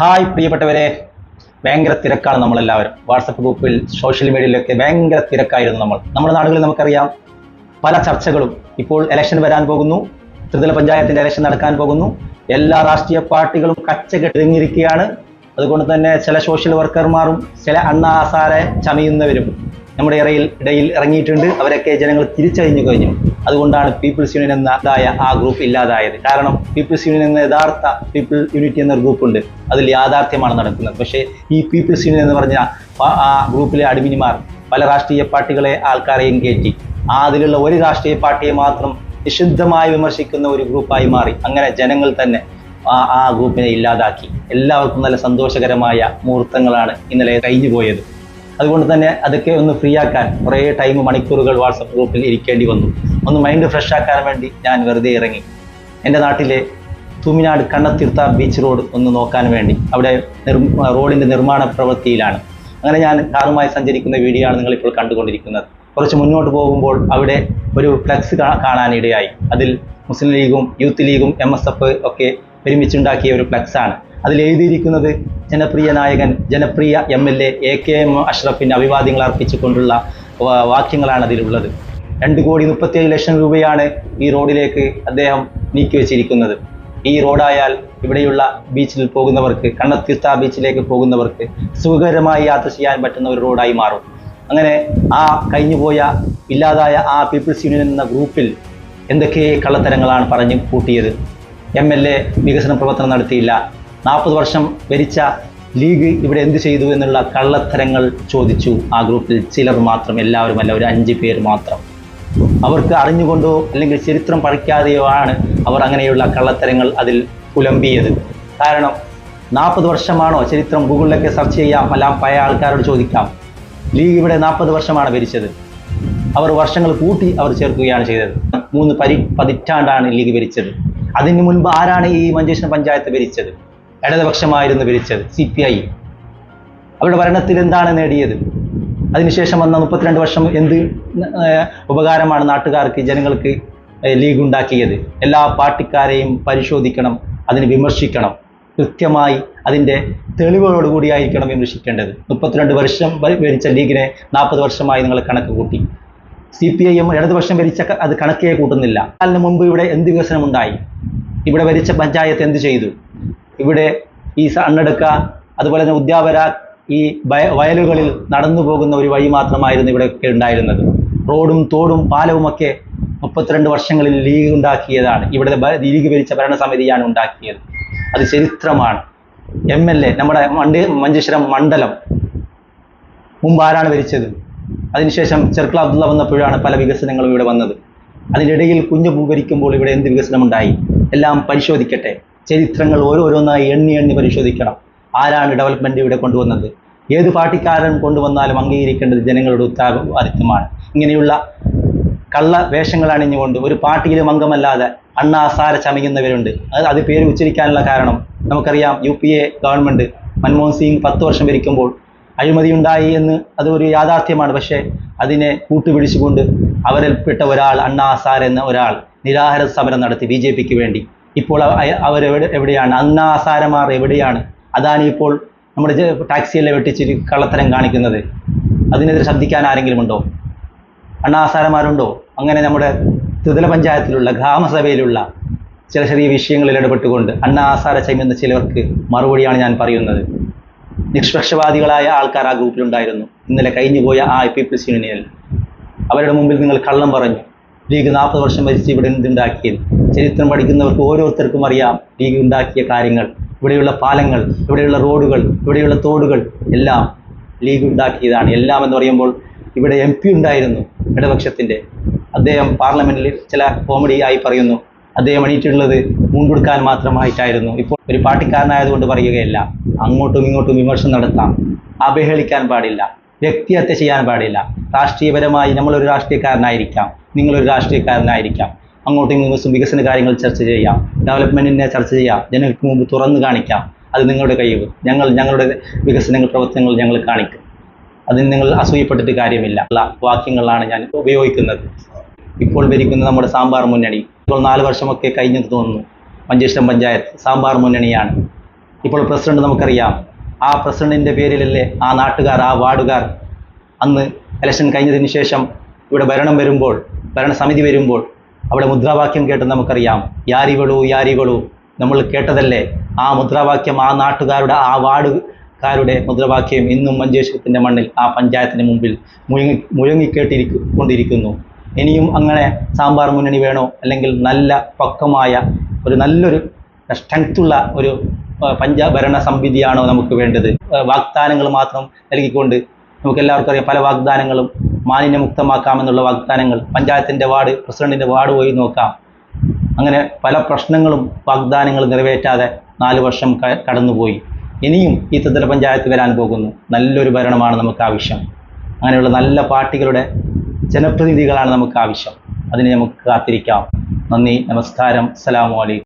Hi പ്രിയപ്പെട്ടവരെ. ഭയങ്കര തിരക്കാണ് നമ്മളെല്ലാവരും. വാട്സപ്പ് ഗ്രൂപ്പിൽ സോഷ്യൽ മീഡിയയിലൊക്കെ ഭയങ്കര തിരക്കായിരുന്നു നമ്മൾ. നമ്മുടെ നാടുകളിൽ നമുക്കറിയാം പല ചർച്ചകളും ഇപ്പോൾ ഇലക്ഷൻ വരാൻ പോകുന്നു. ത്രിതല പഞ്ചായത്തിന്റെ ഇലക്ഷൻ നടക്കാൻ പോകുന്നു. എല്ലാ രാഷ്ട്രീയ പാർട്ടികളും കച്ചകെട്ടിരിഞ്ഞിരിക്കുകയാണ് അതുകൊണ്ട് തന്നെ ചില സോഷ്യൽ വർക്കർമാരും ചില അണ്ണാസാരെ ചമയുന്നവരും. നമ്മുടെ ഇറയിൽ ഇടയിൽ ഇറങ്ങിയിട്ടുണ്ട്. അവരൊക്കെ ജനങ്ങൾ തിരിച്ചറിഞ്ഞു കഴിഞ്ഞു. അതുകൊണ്ടാണ് പീപ്പിൾസ് യൂണിയൻ എന്നതായ ആ ഗ്രൂപ്പ് ഇല്ലാതായത്. കാരണം പീപ്പിൾസ് യൂണിയൻ എന്ന യഥാർത്ഥ പീപ്പിൾ യൂണിറ്റി എന്നൊരു ഗ്രൂപ്പ് ഉണ്ട്. അതിൽ യാഥാർത്ഥ്യമാണ് നടക്കുന്നത്. പക്ഷേ ഈ പീപ്പിൾസ് യൂണിയൻ എന്ന് പറഞ്ഞ ആ- ഗ്രൂപ്പിലെ അടിമിനിമാർ പല രാഷ്ട്രീയ പാർട്ടികളെ ആൾക്കാരെയും കയറ്റി അതിലുള്ള ഒരു രാഷ്ട്രീയ പാർട്ടിയെ മാത്രം നിഷിദ്ധമായി വിമർശിക്കുന്ന ഒരു ഗ്രൂപ്പായി മാറി. അങ്ങനെ ജനങ്ങൾ തന്നെ ആ ആ ഗ്രൂപ്പിനെ ഇല്ലാതാക്കി. എല്ലാവർക്കും നല്ല സന്തോഷകരമായ മുഹൂർത്തങ്ങളാണ് ഇന്നലെ കഴിഞ്ഞു പോയത് അതുകൊണ്ട് തന്നെ അതൊക്കെ ഒന്ന് ഫ്രീ ആക്കാൻ കുറേ ടൈം മണിക്കൂറുകൾ വാട്സപ്പ് ഗ്രൂപ്പിൽ ഇരിക്കേണ്ടി വന്നു. ഒന്ന് മൈൻഡ് ഫ്രഷ് ആക്കാൻ വേണ്ടി ഞാൻ വെറുതെ ഇറങ്ങി. എന്റെ നാട്ടിലെ തൂമിനാട് കണ്ണത്തിർത്ത ബീച്ച് റോഡ് ഒന്ന് നോക്കാൻ വേണ്ടി. അവിടെ റോഡിന്റെ നിർമ്മാണ പ്രവൃത്തിയിലാണ്. അങ്ങനെ ഞാൻ കാറുമായി സഞ്ചരിക്കുന്ന വീഡിയോ ആണ് നിങ്ങളിപ്പോൾ കണ്ടുകൊണ്ടിരിക്കുന്നത്. കുറച്ച് മുന്നോട്ട് പോകുമ്പോൾ അവിടെ ഒരു ഫ്ലക്സ് കാണാനിടയായി അതിൽ മുസ്ലിം ലീഗും യൂത്ത് ലീഗും എം എസ് എഫ് ഒക്കെ ഒരുമിച്ചുണ്ടാക്കിയ ഒരു ഫ്ലക്സാണ് അതിൽ എഴുതിയിരിക്കുന്നത് ജനപ്രിയ നായകൻ ജനപ്രിയ M L A A K M അഷ്റഫിന് അഭിവാദ്യങ്ങൾ അർപ്പിച്ചുകൊണ്ടുള്ള വാക്യങ്ങളാണ് അതിലുള്ളത്. രണ്ട് കോടി മുപ്പത്തിയേഴ് ലക്ഷം രൂപയാണ് ഈ റോഡിലേക്ക് അദ്ദേഹം നീക്കി വെച്ചിരിക്കുന്നത്. ഈ റോഡായാൽ ഇവിടെയുള്ള ബീച്ചിൽ പോകുന്നവർക്ക് കണ്ണത്തീർത്ത ബീച്ചിലേക്ക് പോകുന്നവർക്ക് സുഖകരമായി യാത്ര ചെയ്യാൻ പറ്റുന്ന ഒരു റോഡായി മാറും. അങ്ങനെ ആ കഴിഞ്ഞുപോയ ഇല്ലാതായ ആ പീപ്പിൾസ് യൂണിയൻ എന്ന ഗ്രൂപ്പിൽ എന്തൊക്കെ കള്ളത്തരങ്ങളാണ് പറഞ്ഞു കൂട്ടിയത്? എം എൽ എ വികസന പ്രവർത്തനം നടത്തിയില്ല. നാൽപ്പത് വർഷം ഭരിച്ച ലീഗ് ഇവിടെ എന്ത് ചെയ്തു എന്നുള്ള കള്ളത്തരങ്ങൾ ചോദിച്ചു ആ ഗ്രൂപ്പിൽ ചിലർ മാത്രം എല്ലാവരുമല്ല ഒരു അഞ്ച് പേര് മാത്രം. അവർക്ക് അറിഞ്ഞുകൊണ്ടോ അല്ലെങ്കിൽ ചരിത്രം പഠിക്കാതെയോ ആണ് അവർ അങ്ങനെയുള്ള കള്ളത്തരങ്ങൾ അതിൽ പുലമ്പിയത് കാരണം നാൽപ്പത് വർഷമാണോ ചരിത്രം ഗൂഗിളിലൊക്കെ സെർച്ച് ചെയ്യാം എല്ലാം പഴയ ആൾക്കാരോട് ചോദിക്കാം. ലീഗ് ഇവിടെ നാൽപ്പത് വർഷമാണ് ഭരിച്ചത്. അവർ വർഷങ്ങൾ കൂട്ടി അവർ ചേർക്കുകയാണ് ചെയ്തത്. മൂന്ന് പരി പതിറ്റാണ്ടാണ് ലീഗ് ഭരിച്ചത്. അതിന് മുൻപ് ആരാണ് ഈ മഞ്ചേശ്വരം പഞ്ചായത്ത് ഭരിച്ചത്? ഇടതുപക്ഷമായിരുന്നു ഭരിച്ചത് സി പി ഐ അവരുടെ ഭരണത്തിൽ എന്താണ് നേടിയത്? അതിനുശേഷം വന്ന മുപ്പത്തിരണ്ട് വർഷം എന്ത് ഉപകാരമാണ് നാട്ടുകാർക്ക് ജനങ്ങൾക്ക് ലീഗ് ഉണ്ടാക്കിയത്? എല്ലാ പാർട്ടിക്കാരെയും പരിശോധിക്കണം അതിനെ വിമർശിക്കണം. കൃത്യമായി അതിന്റെ തെളിവുകളോടുകൂടിയായിരിക്കണം വിമർശിക്കേണ്ടത്. മുപ്പത്തിരണ്ട് വർഷം ഭരിച്ച ലീഗിനെ നാൽപ്പത് വർഷമായി നിങ്ങൾ കണക്ക് കൂട്ടി. സി പി ഐ എം ഇടതുപക്ഷം ഭരിച്ച അത് കണക്കേ കൂട്ടുന്നില്ല. അതിന് മുമ്പ് ഇവിടെ എന്ത് വികസനമുണ്ടായി? ഇവിടെ ഭരിച്ച പഞ്ചായത്ത് എന്ത് ചെയ്തു? ഇവിടെ ഈ സണ്ണടുക്ക അതുപോലെ തന്നെ ഉദ്യാപര ഈ വയ- വയലുകളിൽ നടന്നു പോകുന്ന ഒരു വഴി മാത്രമായിരുന്നു ഇവിടെയൊക്കെ ഉണ്ടായിരുന്നത്. റോഡും തോടും പാലവും ഒക്കെ മുപ്പത്തിരണ്ട് വർഷങ്ങളിൽ ലീഗ് ഉണ്ടാക്കിയതാണ്. ഇവിടെ ലീഗ് ഭരിച്ച ഭരണസമിതിയാണ് ഉണ്ടാക്കിയത്. അത് ചരിത്രമാണ്. എം എൽ എ നമ്മുടെ മണ്ടി മഞ്ചേശ്വരം മണ്ഡലം മുമ്പ് ആരാണ് ഭരിച്ചത്? അതിനുശേഷം ചെർക്കള അബ്ദുള്ള വന്നപ്പോഴാണ് പല വികസനങ്ങളും ഇവിടെ വന്നത്. അതിനിടയിൽ കുഞ്ഞു ഭരിക്കുമ്പോൾ ഇവിടെ എന്ത് വികസനമുണ്ടായി? എല്ലാം പരിശോധിക്കട്ടെ. ചരിത്രങ്ങൾ ഓരോരോന്നായി എണ്ണി എണ്ണി പരിശോധിക്കണം. ആരാണ് ഡെവലപ്മെന്റ് ഇവിടെ കൊണ്ടുവന്നത്? ഏത് പാർട്ടിക്കാരൻ കൊണ്ടുവന്നാലും അംഗീകരിക്കേണ്ടത് ജനങ്ങളുടെ ഉത്തരവാദിത്വമാണ് ഇങ്ങനെയുള്ള കള്ള വേഷങ്ങൾ അണിഞ്ഞുകൊണ്ട് ഒരു പാർട്ടിയിലും അംഗമല്ലാതെ അണ്ണാസാര ചമയുന്നവരുണ്ട്. അത് അത് പേര് ഉച്ചരിക്കാനുള്ള കാരണം നമുക്കറിയാം U P A government Manmohan Singh പത്ത് വർഷം ഭരിക്കുമ്പോൾ അഴിമതിയുണ്ടായി എന്ന് അതൊരു യാഥാർത്ഥ്യമാണ്. പക്ഷേ അതിനെ കൂട്ടുപിടിച്ചുകൊണ്ട് അവരിൽപ്പെട്ട ഒരാൾ അണ്ണാസാർ എന്ന ഒരാൾ നിരാഹാര സമരം നടത്തി ബി വേണ്ടി ഇപ്പോൾ അവർ എവിടെ എവിടെയാണ്? അന്നാസാരമാർ എവിടെയാണ്? അതാണ് ഇപ്പോൾ നമ്മുടെ ടാക്സിയെല്ലാം വെട്ടിച്ചിരി കള്ളത്തരം കാണിക്കുന്നത്. അതിനെതിരെ ശബ്ദിക്കാൻ ആരെങ്കിലും ഉണ്ടോ അണ്ണാസാരന്മാരുണ്ടോ അങ്ങനെ നമ്മുടെ ത്രിതല പഞ്ചായത്തിലുള്ള ഗ്രാമസഭയിലുള്ള ചില ചെറിയ വിഷയങ്ങളിൽ ഇടപെട്ടുകൊണ്ട് അണ്ണാസാര ചെയ്യുന്ന ചിലവർക്ക് മറുപടിയാണ് ഞാൻ പറയുന്നത്. നിഷ്പക്ഷവാദികളായ ആൾക്കാർ ആ ഗ്രൂപ്പിലുണ്ടായിരുന്നു. ഇന്നലെ കഴിഞ്ഞുപോയ ആ പീപ്പിൾസ് യൂണിയനിൽ അവരുടെ മുമ്പിൽ നിങ്ങൾ കള്ളം പറഞ്ഞു. ലീഗ് നാൽപ്പത് വർഷം ഭരിച്ച് ഇവിടെ എന്തുണ്ടാക്കിയത്? ചരിത്രം പഠിക്കുന്നവർക്ക് ഓരോരുത്തർക്കും അറിയാം ലീഗ് ഉണ്ടാക്കിയ കാര്യങ്ങൾ. ഇവിടെയുള്ള പാലങ്ങൾ ഇവിടെയുള്ള റോഡുകൾ ഇവിടെയുള്ള തോടുകൾ എല്ലാം ലീഗ് ഉണ്ടാക്കിയതാണ്. എല്ലാം എന്ന് പറയുമ്പോൾ ഇവിടെ എം പി ഉണ്ടായിരുന്നു ഇടപക്ഷത്തിന്റെ. അദ്ദേഹം പാർലമെന്റിൽ ചില കോമഡി ആയി പറയുന്നു. അദ്ദേഹം എണീറ്റുള്ളത് മുൻകൊടുക്കാൻ മാത്രമായിട്ടായിരുന്നു. ഇപ്പോൾ ഒരു പാർട്ടിക്കാരനായതുകൊണ്ട് പറയുകയല്ല. അങ്ങോട്ടും ഇങ്ങോട്ടും വിമർശനം നടത്താം. അപഹേളിക്കാൻ പാടില്ല. വ്യക്തിഹത്യ ചെയ്യാൻ പാടില്ല. രാഷ്ട്രീയപരമായി നമ്മളൊരു രാഷ്ട്രീയക്കാരനായിരിക്കാം. നിങ്ങളൊരു രാഷ്ട്രീയക്കാരനായിരിക്കാം. അങ്ങോട്ടും ഇങ്ങോട്ടും വികസന കാര്യങ്ങൾ ചർച്ച ചെയ്യാം. ഡെവലപ്മെന്റിനെ ചർച്ച ചെയ്യാം. ജനങ്ങൾക്ക് മുമ്പ് തുറന്നു കാണിക്കാം. അത് നിങ്ങളുടെ കഴിവ്. ഞങ്ങൾ ഞങ്ങളുടെ വികസനങ്ങൾ പ്രവർത്തനങ്ങൾ ഞങ്ങൾ കാണിക്കും. അതിന് നിങ്ങൾ അസൂയപ്പെട്ടിട്ട് കാര്യമില്ല. വാക്യങ്ങളാണ് ഞാൻ ഉപയോഗിക്കുന്നത്. ഇപ്പോൾ ഭരിക്കുന്ന നമ്മുടെ സാമ്പാർ മുന്നണി. ഇപ്പോൾ നാല് വർഷമൊക്കെ കഴിഞ്ഞെന്ന് തോന്നുന്നു. മഞ്ചേശ്വരം പഞ്ചായത്ത് സാമ്പാർ മുന്നണിയാണ്. ഇപ്പോൾ പ്രസിഡന്റ് നമുക്കറിയാം. ആ പ്രസിഡന്റിന്റെ പേരിലല്ലേ ആ നാട്ടുകാർ ആ വാർഡുകാർ അന്ന് ഇലക്ഷൻ കഴിഞ്ഞതിന് ശേഷം ഇവിടെ ഭരണം വരുമ്പോൾ ഭരണസമിതി വരുമ്പോൾ അവിടെ മുദ്രാവാക്യം കേട്ട് നമുക്കറിയാം യാരികളു യാരികളു നമ്മൾ കേട്ടതല്ലേ? ആ മുദ്രാവാക്യം ആ നാട്ടുകാരുടെ ആ വാർഡുകാരുടെ മുദ്രാവാക്യം ഇന്നും മഞ്ചേശ്വരത്തിന്റെ മണ്ണിൽ ആ പഞ്ചായത്തിന്റെ മുമ്പിൽ മുഴങ്ങി മുഴങ്ങിക്കേട്ടിരിക്കു കൊണ്ടിരിക്കുന്നു ഇനിയും അങ്ങനെ സാമ്പാർ മുന്നണി വേണോ? അല്ലെങ്കിൽ നല്ല പക്കമായ ഒരു നല്ലൊരു സ്ട്രെങ്ത്തുള്ള ഒരു പഞ്ചാ ഭരണ നമുക്ക് വേണ്ടത്? വാഗ്ദാനങ്ങൾ മാത്രം നൽകിക്കൊണ്ട് നമുക്ക് എല്ലാവർക്കും അറിയാം പല വാഗ്ദാനങ്ങളും മാലിന്യമുക്തമാക്കാമെന്നുള്ള വാഗ്ദാനങ്ങൾ പഞ്ചായത്തിന്റെ വാർഡ് പ്രസിഡന്റിന്റെ വാർഡ് പോയി നോക്കാം. അങ്ങനെ പല പ്രശ്നങ്ങളും വാഗ്ദാനങ്ങൾ നിറവേറ്റാതെ നാല് വർഷം കടന്നുപോയി. ഇനിയും ഈ ത്രിതല പഞ്ചായത്ത് വരാൻ പോകുന്നു. നല്ലൊരു ഭരണമാണ് നമുക്ക് ആവശ്യം അങ്ങനെയുള്ള നല്ല പാർട്ടികളുടെ ജനപ്രതിനിധികളാണ് നമുക്ക് ആവശ്യം അതിന് നമുക്ക് കാത്തിരിക്കാം. നന്ദി നമസ്കാരം. അസ്സലാമു അലൈക്കും.